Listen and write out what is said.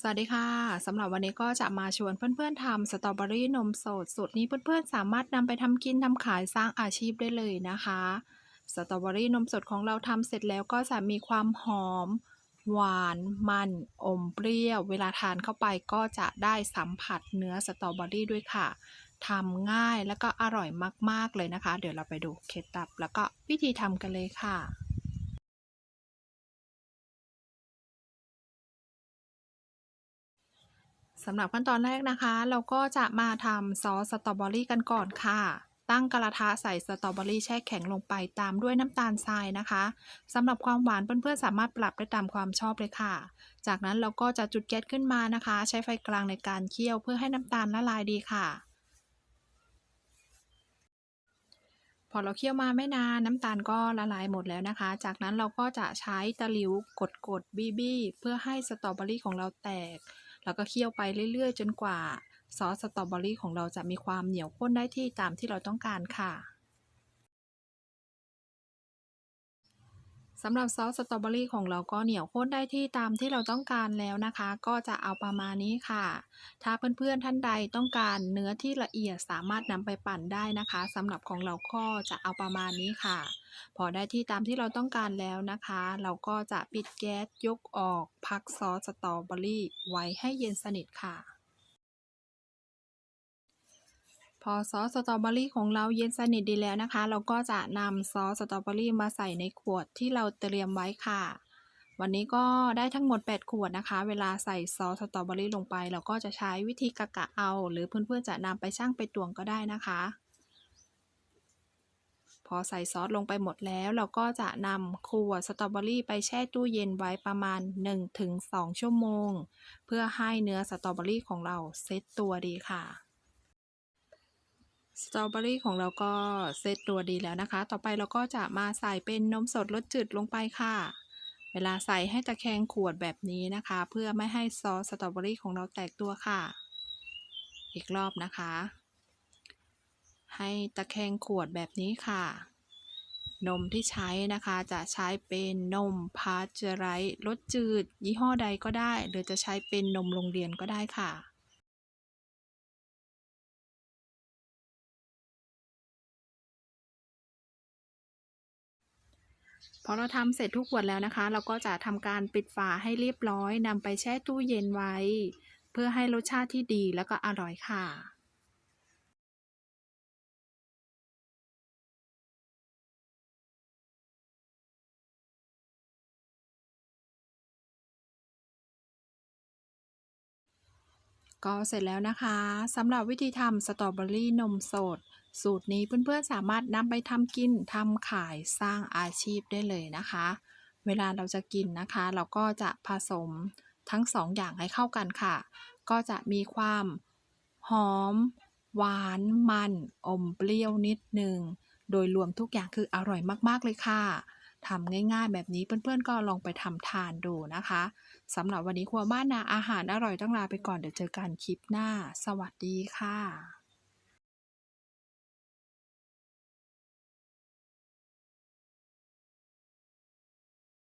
สวัสดีค่ะสำหรับวันนี้ก็จะมาชวนเพื่อนๆทำสตรอเบอรี่นมสดสูตรนี้เพื่อนๆสามารถนำไปทำกินทำขายสร้างอาชีพได้เลยนะคะ สตรอเบอรี่นมสดของเราทำเสร็จแล้วก็จะมีความหอม หวานมันอมเปรี้ยว เวลาทานเข้าไปก็จะได้สัมผัสเนื้อสตรอเบอรี่ด้วยค่ะทำง่ายแล้วก็อร่อยมากๆเลยนะคะ เดี๋ยวเราไปดูเคล็ดลับแล้วก็วิธีทำกันเลยค่ะ สำหรับขั้นตอนแรกนะคะ เราก็จะมาทำซอสสตรอเบอรี่กันก่อนค่ะ ตั้งกระทะใส่สตรอเบอรี่แช่แข็งลงไปตามด้วยน้ำตาลทรายนะคะสำหรับความหวานเพื่อนๆสามารถปรับได้ตามความชอบเลยค่ะ จากนั้นเราก็จะจุดแก๊สขึ้นมานะคะ ใช้ไฟกลางในการเคี่ยวเพื่อให้น้ำตาลละลายดีค่ะพอเราเคี่ยวมาไม่นานน้ำตาลก็ละลายหมดแล้วนะคะ จากนั้นเราก็จะใช้ตะหลิวกดกดบี้บี้เพื่อให้สตรอเบอรี่ของเราแตก แล้วก็เคี่ยวไปเรื่อยๆ จนกว่าซอสสตรอเบอรี่ของเราจะมีความเหนียวข้นได้ที่ตามที่เราต้องการค่ะสำหรับซอสสตรอเบอรี่ของเราก็เหนียวข้นได้ที่ตามที่เราต้องการแล้วนะคะ ก็จะเอาประมาณนี้ค่ะ ถ้าเพื่อนๆท่านใดต้องการเนื้อที่ละเอียดสามารถนำไปปั่นได้นะคะสำหรับของเราก็จะเอาประมาณนี้ค่ะ พอได้ที่ตามที่เราต้องการแล้วนะคะ เราก็จะปิดแก๊สยกออก พักซอสสตรอเบอรี่ไว้ให้เย็นสนิทค่ะ พอซอสสตรอเบอรี่ของเราเย็นสนิทดีแล้วนะคะ เราก็จะนำซอสสตรอเบอรี่มาใส่ในขวดที่เราเตรียมไว้ค่ะ วันนี้ก็ได้ทั้งหมด 8 ขวดนะคะ เวลาใส่ซอสสตรอเบอรี่ลงไป เราก็จะใช้วิธีกะกะเอา หรือเพื่อนๆจะนำไปชั่งไปตวงก็ได้นะคะ พอใส่ซอสลงไปหมดแล้ว เราก็จะนำขวดสตรอเบอรี่ไปแช่ตู้เย็นไว้ประมาณ 1-2 ชั่วโมง เพื่อให้เนื้อสตรอเบอรี่ของเราเซตตัวดีค่ะสตรอเบอรี่ของเราก็เซตตัวดีแล้วนะคะ ต่อไปเราก็จะมาใส่เป็นนมสดรสจืดลงไปค่ะ เวลาใส่ให้ตะแคงขวดแบบนี้นะคะ เพื่อไม่ให้ซอสสตรอเบอรี่ของเราแตกตัวค่ะ อีกรอบนะคะ ให้ตะแคงขวดแบบนี้ค่ะ นมที่ใช้นะคะจะใช้เป็นนมพาสเจอไรส์รสจืด ยี่ห้อใดก็ได้ หรือจะใช้เป็นนมโรงเรียนก็ได้ค่ะพอเราทำเสร็จทุกขวดแล้วนะคะ เราก็จะทำการปิดฝาให้เรียบร้อยนำไปแช่ตู้เย็นไว้ เพื่อให้รสชาติที่ดีแล้วก็อร่อยค่ะ ก็เสร็จแล้วนะคะสำหรับวิธีทำสตรอเบอรี่นมสด สูตรนี้เพื่อนๆสามารถนำไปทำกินทำขายสร้างอาชีพได้เลยนะคะ เวลาเราจะกินนะคะ เราก็จะผสมทั้งสองอย่างให้เข้ากันค่ะ ก็จะมีความหอม หวานมัน อมเปรี้ยวนิดนึง โดยรวมทุกอย่างคืออร่อยมากๆเลยค่ะ ทำง่ายๆ แบบนี้เพื่อนๆก็ลองไปทำทานดูนะคะสำหรับวันนี้ครัวบ้านนาอาหารอร่อยต้องลาไปก่อนเดี๋ยวเจอกันคลิปหน้า สวัสดีค่ะ